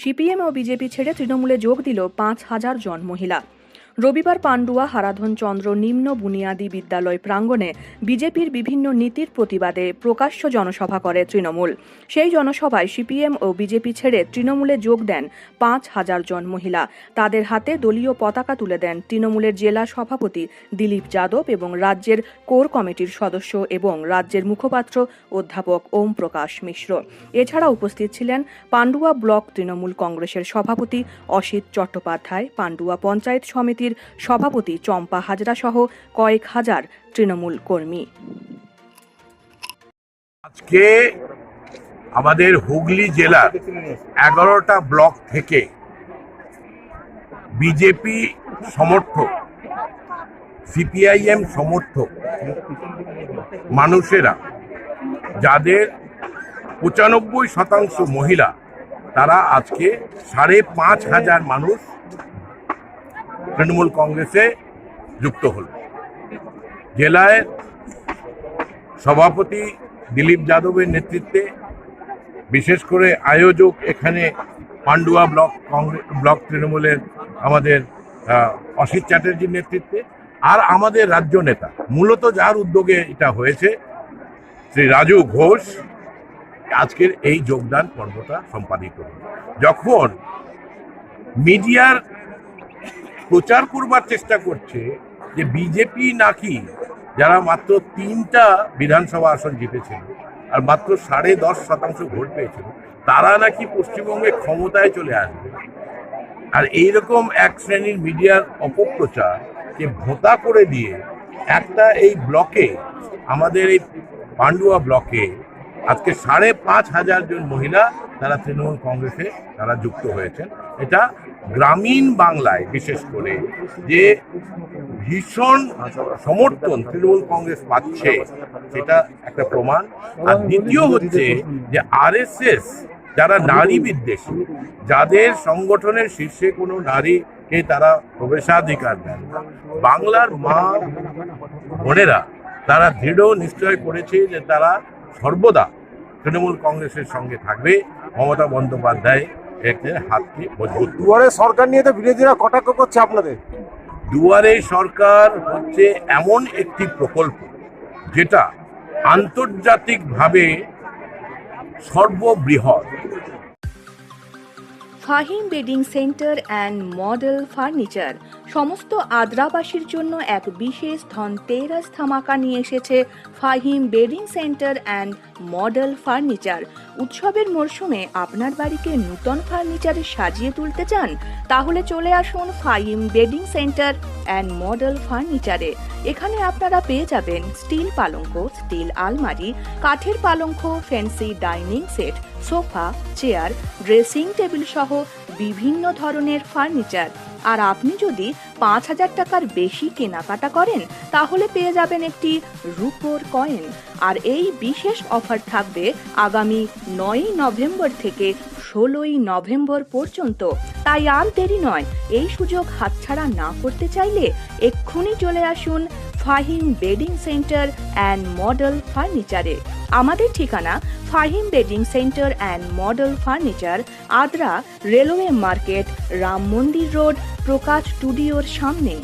CPM ও BJP ছেড়ে তৃণমূলে যোগ দিল পাঁচ হাজার জন মহিলা। রবিবার পান্ডুয়া হারাধন চন্দ্র নিম্ন বুনিয়াদী বিদ্যালয় প্রাঙ্গণে বিজেপির বিভিন্ন নীতির প্রতিবাদে প্রকাশ্য জনসভা করে তৃণমূল। সেই জনসভায় সিপিএম ও বিজেপি ছেড়ে তৃণমূলে যোগ দেন পাঁচ হাজার জন মহিলা। তাদের হাতে দলীয় পতাকা তুলে দেন তৃণমূলের জেলা সভাপতি দিলীপ যাদব এবং রাজ্যের কোর কমিটির সদস্য এবং রাজ্যের মুখপাত্র অধ্যাপক ওম প্রকাশ মিশ্র। এছাড়া উপস্থিত ছিলেন পান্ডুয়া ব্লক তৃণমূল কংগ্রেসের সভাপতি অসিত চট্টোপাধ্যায়, পান্ডুয়া পঞ্চায়েত সমিতির সভাপতি চম্পা হাজরা সহ কয়েক হাজার তৃণমূল কর্মী। আজকে আমাদের হুগলি জেলার এগারোটা ব্লক থেকে বিজেপি সমর্থক, সিপিআইএম সমর্থক মানুষেরা, যাদের পঁচানব্বই শতাংশ মহিলা, তারা আজকে সাড়ে পাঁচ হাজার মানুষ তৃণমূল কংগ্রেসে যুক্ত হল। জেলায় সভাপতি দিলীপ যাদবের নেতৃত্বে বিশেষ করে আয়োজক এখানে পান্ডুয়া ব্লক কংগ্রেস ব্লক তৃণমূলের আমাদের অসিত চ্যাটার্জির নেতৃত্বে আর আমাদের রাজ্য নেতা। মূলত যার উদ্যোগে এটা হয়েছে, শ্রী রাজু ঘোষ আজকের এই যোগদান পর্বটা সম্পাদিত হল। যখন মিডিয়ার প্রচার করবার চেষ্টা করছে যে বিজেপি নাকি যারা মাত্র তিনটা বিধানসভা আসন জিতেছিল আর মাত্র সাড়ে দশ শতাংশ ভোট পেয়েছিল, তারা নাকি পশ্চিমবঙ্গে ক্ষমতায় চলে আসবে। আর এইরকম এক শ্রেণির মিডিয়ার অপপ্রচারকে ভোতা করে দিয়ে একটা এই ব্লকে, আমাদের এই পান্ডুয়া ব্লকে আজকে সাড়ে পাঁচ হাজার জন মহিলা, তারা তৃণমূল কংগ্রেসে তারা যুক্ত হয়েছেন। এটা গ্রামীণ বাংলায়, বিশেষ করে যে ভীষণ সমর্থন তৃণমূল কংগ্রেস পাচ্ছে, সেটা একটা প্রমাণ। আর দ্বিতীয় হচ্ছে যে আরএসএস যারা নারী বিদ্বেষী, যাদের সংগঠনের শীর্ষে কোনো নারীকে তারা প্রবেশাধিকার দেন বাংলার মা বোনেরা, তারা দৃঢ় নিশ্চয় করেছে যে তারা সর্বদা তৃণমূল কংগ্রেসের সঙ্গে থাকবে। মমতা বন্দ্যোপাধ্যায় এর হাতকে মজবুত। দুয়ারে সরকার নিয়ে তো বিরোধীরা কটাক্ষ করছে আপনাদের? দুয়ারে সরকার হচ্ছে এমন একটি প্রকল্প যেটা আন্তর্জাতিকভাবে সর্ববৃহৎ। Fahim bedding centre and model furniture সমস্ত আদ্রাবাসীর জন্য এক বিশেষ ধনতেরাস ধামাকা নিয়ে এসেছে Fahim bedding centre and model furniture. উৎসবের মরশুমে আপনার বাড়িকে নূতন ফার্নিচারে সাজিয়ে তুলতে চান, তাহলে চলে আসুন Fahim bedding centre and model ফার্নিচারে। এখানে আপনারা পেয়ে যাবেন স্টিল পালঙ্ক, স্টিল আলমারি, কাঠের পালঙ্ক, fancy dining set, sofa, chair, dressing table সহ বিভিন্ন ধরনের ফার্নিচার। আর আপনি যদি পাঁচ হাজার টাকার বেশি কেনাকাটা করেন, তাহলে পেয়ে যাবেন একটি রুপোর কয়েন। আর এই বিশেষ অফার থাকবে আগামী নয়ই নভেম্বর থেকে ষোলোই নভেম্বর পর্যন্ত। তাই আর দেরি নয়, এই সুযোগ হাতছাড়া না করতে চাইলে এক্ষুনি চলে আসুন Fahim bedding centre and model ফার্নিচারে। আমাদের ঠিকানা Fahim bedding centre and model furniture, Adra, railway market, Ram Mandir road, Prakash স্টুডিওর সামনে।